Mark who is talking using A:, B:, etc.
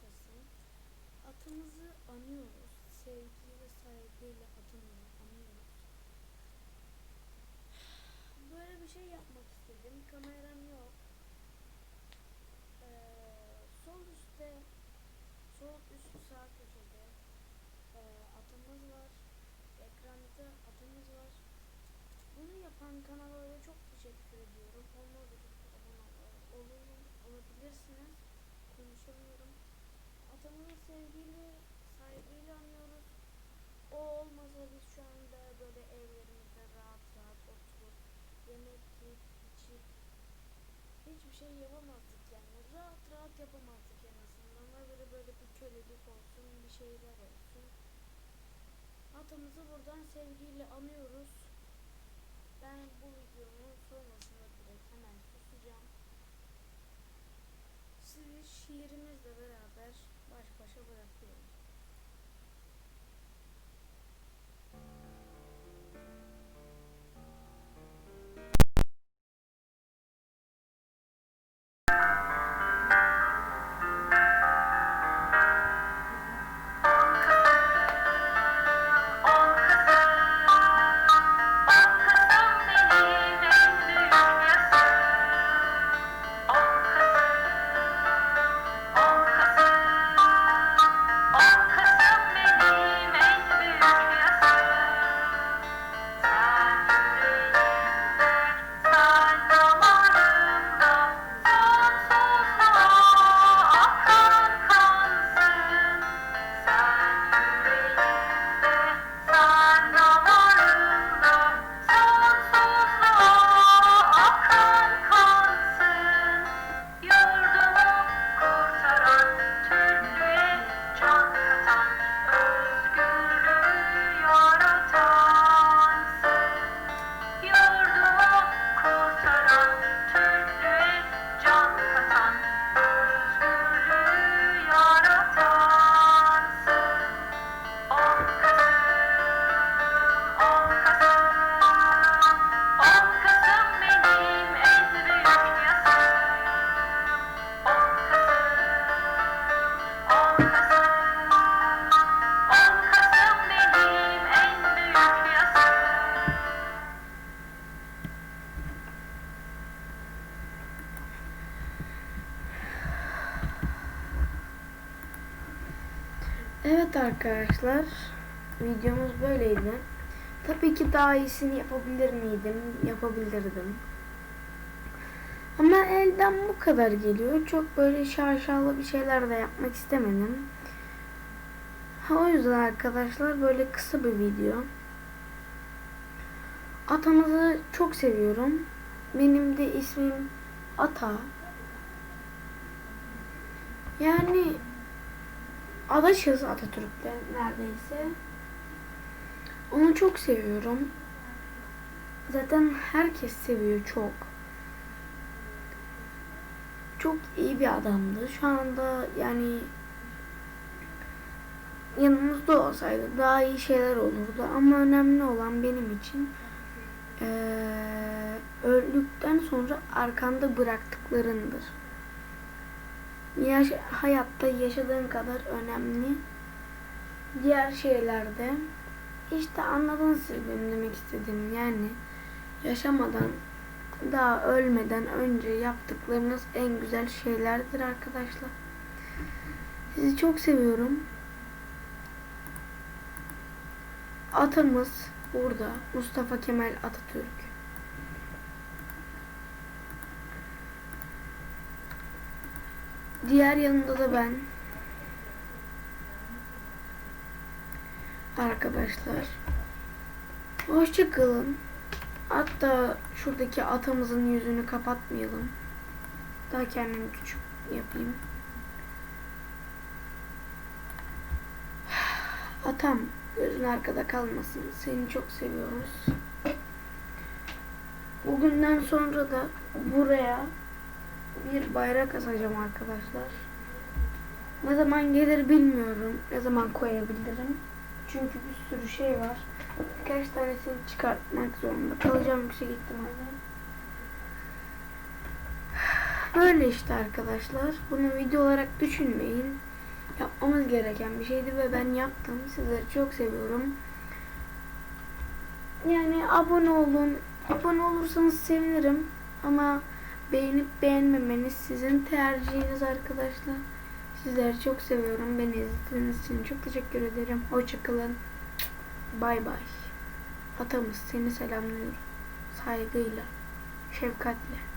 A: Kasım atımızı anıyoruz. Sevgi ve saygıyla atımızı anıyoruz. Böyle bir şey yapmak istedim. Kameram yok. Ee, sol üstte sol üst sağ köşede e, atımız var. Ekranda atımız var. Bunu yapan kanala da çok teşekkür ediyorum. Onlar da çok abone ol- olun, olabilirsiniz. Konuşamıyorum. Atamızı sevgiyle, saygıyla anıyoruz. O olmasa biz şu anda böyle evlerimizde rahat rahat oturup yemek yiyip içip hiçbir şey yapamazdık yani. Rahat rahat yapamazdık en azından. Ve böyle böyle bir kölelik olsun, bir şeyler olsun. Atamızı buradan sevgiyle anıyoruz. Ben bu videonun sonrasında direkt hemen susacağım. Sizi şiirimizle beraber
B: 我事和社会的负能量
A: Evet arkadaşlar, videomuz böyleydi. Tabii ki daha iyisini yapabilir miydim? Yapabilirdim. Ama elden bu kadar geliyor. Çok böyle şaşalı bir şeyler de yapmak istemedim. Ha, o yüzden arkadaşlar böyle kısa bir video. Atamızı çok seviyorum. Benim de ismim Ata. Yani Adaşız Atatürk'te neredeyse. Onu çok seviyorum. Zaten herkes seviyor çok. Çok iyi bir adamdı. Şu anda yani yanımızda olsaydı daha iyi şeyler olurdu. Ama önemli olan benim için eee öldükten sonra arkanda bıraktıklarındır. Yaş hayatta yaşadığın kadar önemli. Diğer şeylerde işte anladınız siz demek istediğim yani yaşamadan daha ölmeden önce yaptıklarınız en güzel şeylerdir arkadaşlar. Sizi çok seviyorum. Atamız burada Mustafa Kemal Atatürk. Diğer yanında da ben. Arkadaşlar. Hoşçakalın. Hatta şuradaki atamızın yüzünü kapatmayalım. Daha kendimi küçük yapayım. Atam gözün arkada kalmasın. Seni çok seviyoruz. Bugünden sonra da buraya bir bayrak asacağım arkadaşlar. Ne zaman gelir bilmiyorum. Ne zaman koyabilirim. Çünkü bir sürü şey var. Birkaç tanesini çıkartmak zorunda kalacağım yüksek ihtimalle. Böyle işte arkadaşlar. Bunu video olarak düşünmeyin. yapmamız gereken bir şeydi ve ben yaptım. Sizleri çok seviyorum. Yani abone olun. Abone olursanız sevinirim. Ama beğenip beğenmemeniz sizin tercihiniz arkadaşlar. Sizleri çok seviyorum. Beni izlediğiniz için çok teşekkür ederim. Hoşçakalın. Bay bay. Atamız seni selamlıyorum. Saygıyla, şefkatle.